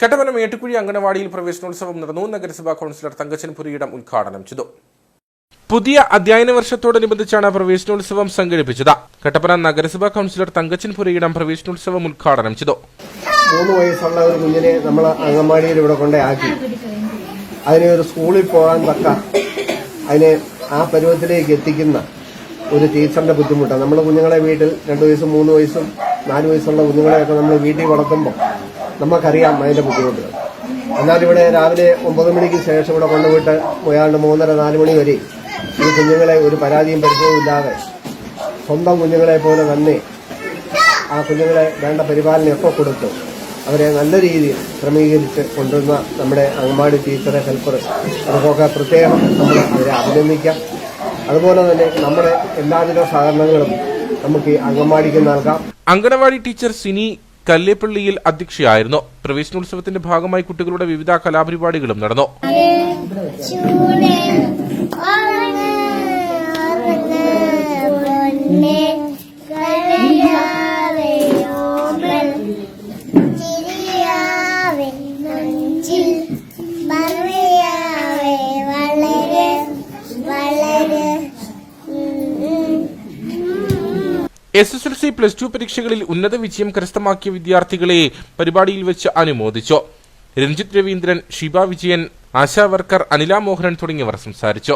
കട്ടപ്പന മേട്ടുക്കുഴി അംഗനവാടിയിൽ പ്രവേശനോത്സവം നടന്നു. നഗരസഭാ കൗൺസിലർ തങ്കച്ചൻ പുരിയിടം ഉദ്ഘാടനം ചെയ്തു. പുതിയ അധ്യയന വർഷത്തോടനുബന്ധിച്ചാണ് പ്രവേശനോത്സവം സംഘടിപ്പിച്ചത്. കട്ടപ്പന നഗരസഭാ കൗൺസിലർ തങ്കച്ചൻ പുരിയിടം പ്രവേശനോത്സവം ഉദ്ഘാടനം ചെയ്തു. മൂന്ന് വയസ്സുള്ള ഒരു കുഞ്ഞിനെ നമ്മൾ അംഗൻവാടിയിൽ ഇവിടെ കൊണ്ടേ ആക്കി. അതിനെ ഒരു സ്കൂളിൽ പോകാൻ തക്ക. അതിനെ ആ പരുവത്തിലേക്ക് എത്തിക്കുന്ന ഒരു ടീച്ചറിന്റെ ബുദ്ധിമുട്ടാണ്. നമ്മൾ കുഞ്ഞുങ്ങളെ വീട്ടിൽ രണ്ട് വയസ്സും മൂന്ന് വയസ്സും നാല് വയസ്സുള്ള കുഞ്ഞുങ്ങളെയൊക്കെ നമ്മൾ വീട്ടിൽ വളർത്തുമ്പോൾ നമുക്കറിയാം അതിന്റെ ബുദ്ധിമുട്ടുകൾ എന്നാൽ ഇവിടെ രാവിലെ ഒമ്പത് മണിക്ക് ശേഷം ഇവിടെ കൊണ്ടുപോയിട്ട് ഏതാണ്ട് മൂന്നര നാല് മണി വരെ ഈ കുഞ്ഞുങ്ങളെ ഒരു പരാതിയും പരിചയവും ഇല്ലാതെ സ്വന്തം കുഞ്ഞുങ്ങളെ പോലെ തന്നെ ആ കുഞ്ഞുങ്ങളെ വേണ്ട പരിപാലനയൊക്കെ കൊടുത്ത് അവരെ നല്ല രീതിയിൽ ക്രമീകരിച്ച് കൊണ്ടുവന്ന നമ്മുടെ അങ്ങാടി ടീച്ചറെ ഹെൽപ്പർ അവർക്കൊക്കെ പ്രത്യേകം നമ്മൾ അവരെ അഭിനന്ദിക്കാം. അതുപോലെ തന്നെ നമ്മുടെ എല്ലാവിധ സഹകരണങ്ങളും നമുക്ക് ഈ അംഗൻവാടിക്ക് നൽകാം. അംഗനവാടി ടീച്ചർ സിനി കല്ലേപ്പള്ളിയിൽ അധ്യക്ഷയായിരുന്നു പ്രവേശനോത്സവത്തിന്റെ ഭാഗമായി കുട്ടികളുടെ വിവിധ കലാപരിപാടികളും നടന്നു S S L C plus two പരീക്ഷകളിൽ ഉന്നത വിജയം കരസ്ഥമാക്കിയ വിദ്യാർത്ഥികളെ പരിപാടിയിൽ വെച്ച് അനുമോദിച്ചു. രഞ്ജിത് രവീന്ദ്രൻ ഷിബ വിജയൻ ആശാ വർക്കർ അനില മോഹനൻ തുടങ്ങിയവർ സംസാരിച്ചു.